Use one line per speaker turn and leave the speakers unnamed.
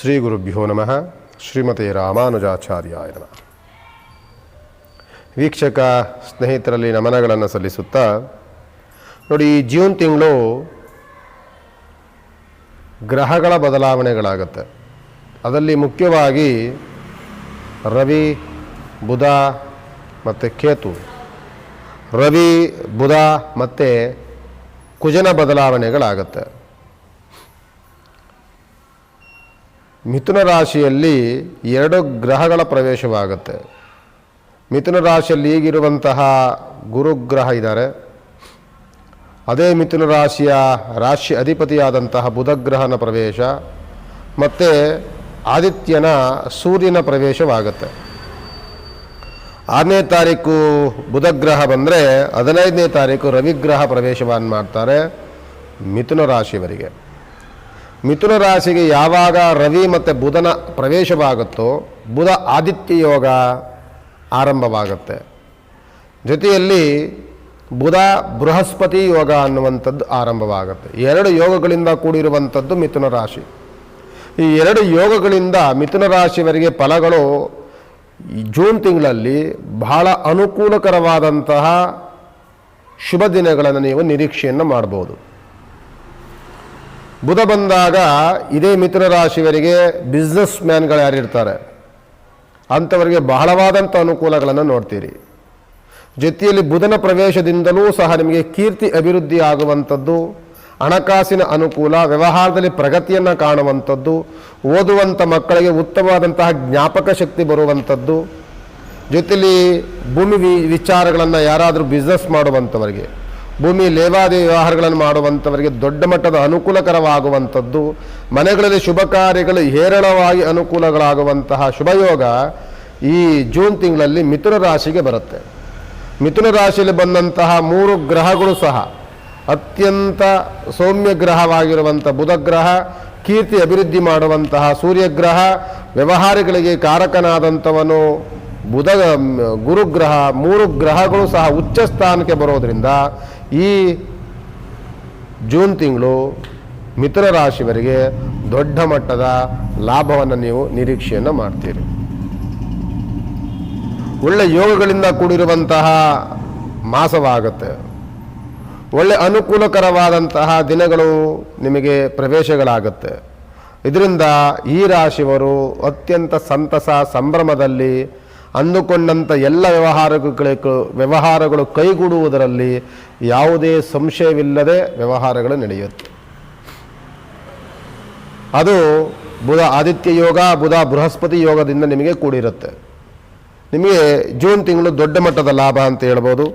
ಶ್ರೀ ಗುರುಭ್ಯೋ ನಮಃ. ಶ್ರೀಮತಿ ರಾಮಾನುಜಾಚಾರ್ಯಾಯ ನಮಃ. ವೀಕ್ಷಕ ಸ್ನೇಹಿತರಲ್ಲಿ ನಮನಗಳನ್ನು ಸಲ್ಲಿಸುತ್ತಾ, ನೋಡಿ, ಈ ಜೂನ್ ತಿಂಗಳು ಗ್ರಹಗಳ ಬದಲಾವಣೆಗಳಾಗುತ್ತೆ. ಅದರಲ್ಲಿ ಮುಖ್ಯವಾಗಿ ರವಿ, ಬುಧ ಮತ್ತು ಕೇತು. ರವಿ, ಬುಧ ಮತ್ತು ಕುಜನ ಬದಲಾವಣೆಗಳಾಗುತ್ತೆ. ಮಿಥುನ ರಾಶಿಯಲ್ಲಿ ಎರಡು ಗ್ರಹಗಳ ಪ್ರವೇಶವಾಗುತ್ತೆ. ಮಿಥುನ ರಾಶಿಯಲ್ಲಿ ಈಗಿರುವಂತಹ ಗುರುಗ್ರಹ ಇದ್ದಾರೆ. ಅದೇ ಮಿಥುನ ರಾಶಿಯ ರಾಶಿ ಅಧಿಪತಿಯಾದಂತಹ ಬುಧಗ್ರಹನ ಪ್ರವೇಶ ಮತ್ತು ಆದಿತ್ಯನ ಸೂರ್ಯನ ಪ್ರವೇಶವಾಗುತ್ತೆ. ಆರನೇ ತಾರೀಕು ಬುಧಗ್ರಹ ಬಂದರೆ, ಹದಿನೈದನೇ ತಾರೀಕು ರವಿಗ್ರಹ ಪ್ರವೇಶವನ್ನು ಮಾಡ್ತಾರೆ ಮಿಥುನ ರಾಶಿಯವರಿಗೆ. ಮಿಥುನ ರಾಶಿಗೆ ಯಾವಾಗ ರವಿ ಮತ್ತು ಬುಧನ ಪ್ರವೇಶವಾಗುತ್ತೋ, ಬುಧ ಆದಿತ್ಯ ಯೋಗ ಆರಂಭವಾಗುತ್ತೆ. ಜೊತೆಯಲ್ಲಿ ಬುಧ ಬೃಹಸ್ಪತಿ ಯೋಗ ಅನ್ನುವಂಥದ್ದು ಆರಂಭವಾಗುತ್ತೆ. ಎರಡು ಯೋಗಗಳಿಂದ ಕೂಡಿರುವಂಥದ್ದು ಮಿಥುನ ರಾಶಿ. ಈ ಎರಡು ಯೋಗಗಳಿಂದ ಮಿಥುನ ರಾಶಿಯವರಿಗೆ ಫಲಗಳು ಜೂನ್ ತಿಂಗಳಲ್ಲಿ ಬಹಳ ಅನುಕೂಲಕರವಾದಂತಹ ಶುಭ ದಿನಗಳನ್ನು ನೀವು ನಿರೀಕ್ಷೆಯನ್ನು ಮಾಡ್ಬೋದು. ಬುಧ ಬಂದಾಗ ಇದೇ ಮಿಥುನ ರಾಶಿಯವರಿಗೆ ಬಿಸ್ನೆಸ್ ಮ್ಯಾನ್ಗಳು ಯಾರಿರ್ತಾರೆ? ಅಂಥವರಿಗೆ ಬಹಳವಾದಂಥ ಅನುಕೂಲಗಳನ್ನು ನೋಡ್ತೀರಿ. ಜೊತೆಯಲ್ಲಿ ಬುಧನ ಪ್ರವೇಶದಿಂದಲೂ ಸಹ ನಿಮಗೆ ಕೀರ್ತಿ ಅಭಿವೃದ್ಧಿ ಆಗುವಂಥದ್ದು, ಹಣಕಾಸಿನ ಅನುಕೂಲ, ವ್ಯವಹಾರದಲ್ಲಿ ಪ್ರಗತಿಯನ್ನು ಕಾಣುವಂಥದ್ದು, ಓದುವಂಥ ಮಕ್ಕಳಿಗೆ ಉತ್ತಮವಾದಂತಹ ಜ್ಞಾಪಕ ಶಕ್ತಿ ಬರುವಂಥದ್ದು ಜೊತೆಯಲ್ಲಿ ಭೂಮಿ ವಿಚಾರಗಳನ್ನು ಯಾರಾದರೂ ಬಿಸ್ನೆಸ್ ಮಾಡುವಂಥವರಿಗೆ. ಭೂಮಿ ಲೇವಾದಿ ವ್ಯವಹಾರಗಳನ್ನು ಮಾಡುವಂಥವರಿಗೆ ದೊಡ್ಡ ಮಟ್ಟದ ಅನುಕೂಲಕರವಾಗುವಂಥದ್ದು, ಮನೆಗಳಲ್ಲಿ ಶುಭ ಕಾರ್ಯಗಳು ಹೇರಳವಾಗಿ ಅನುಕೂಲಗಳಾಗುವಂತಹ ಶುಭಯೋಗ ಈ ಜೂನ್ ತಿಂಗಳಲ್ಲಿ ಮಿಥುನ ರಾಶಿಗೆ ಬರುತ್ತೆ. ಮಿಥುನ ರಾಶಿಯಲ್ಲಿ ಬಂದಂತಹ ಮೂರು ಗ್ರಹಗಳು ಸಹ ಅತ್ಯಂತ ಸೌಮ್ಯ ಗ್ರಹವಾಗಿರುವಂಥ ಬುಧಗ್ರಹ, ಕೀರ್ತಿ ಅಭಿವೃದ್ಧಿ ಮಾಡುವಂತಹ ಸೂರ್ಯಗ್ರಹ, ವ್ಯವಹಾರಗಳಿಗೆ ಕಾರಕನಾದಂಥವನು ಬುಧ, ಗುರುಗ್ರಹ, ಮೂರು ಗ್ರಹಗಳು ಸಹ ಉಚ್ಚ ಸ್ಥಾನಕ್ಕೆ ಬರೋದರಿಂದ ಈ ಜೂನ್ ತಿಂಗಳು ಮಿತ್ರ ರಾಶಿಯವರಿಗೆ ದೊಡ್ಡ ಮಟ್ಟದ ಲಾಭವನ್ನು ನೀವು ನಿರೀಕ್ಷೆಯನ್ನು ಮಾಡ್ತೀರಿ. ಒಳ್ಳೆ ಯೋಗಗಳಿಂದ ಕೂಡಿರುವಂತಹ ಮಾಸವಾಗುತ್ತೆ. ಒಳ್ಳೆ ಅನುಕೂಲಕರವಾದಂತಹ ದಿನಗಳು ನಿಮಗೆ ಪ್ರವೇಶಗಳಾಗುತ್ತೆ. ಇದರಿಂದ ಈ ರಾಶಿಯವರು ಅತ್ಯಂತ ಸಂತಸ ಸಂಭ್ರಮದಲ್ಲಿ ಅಂದುಕೊಂಡಂಥ ಎಲ್ಲ ವ್ಯವಹಾರಗಳು ವ್ಯವಹಾರಗಳು ಕೈಗೂಡುವುದರಲ್ಲಿ ಯಾವುದೇ ಸಂಶಯವಿಲ್ಲದೆ ವ್ಯವಹಾರಗಳು ನಡೆಯುತ್ತೆ. ಅದು ಬುಧ ಆದಿತ್ಯ ಯೋಗ, ಬುಧ ಬೃಹಸ್ಪತಿ ಯೋಗದಿಂದ ನಿಮಗೆ ಕೂಡಿರುತ್ತೆ. ನಿಮಗೆ ಜೂನ್ ತಿಂಗಳು ದೊಡ್ಡ ಮಟ್ಟದ ಲಾಭ ಅಂತ ಹೇಳ್ಬೋದು.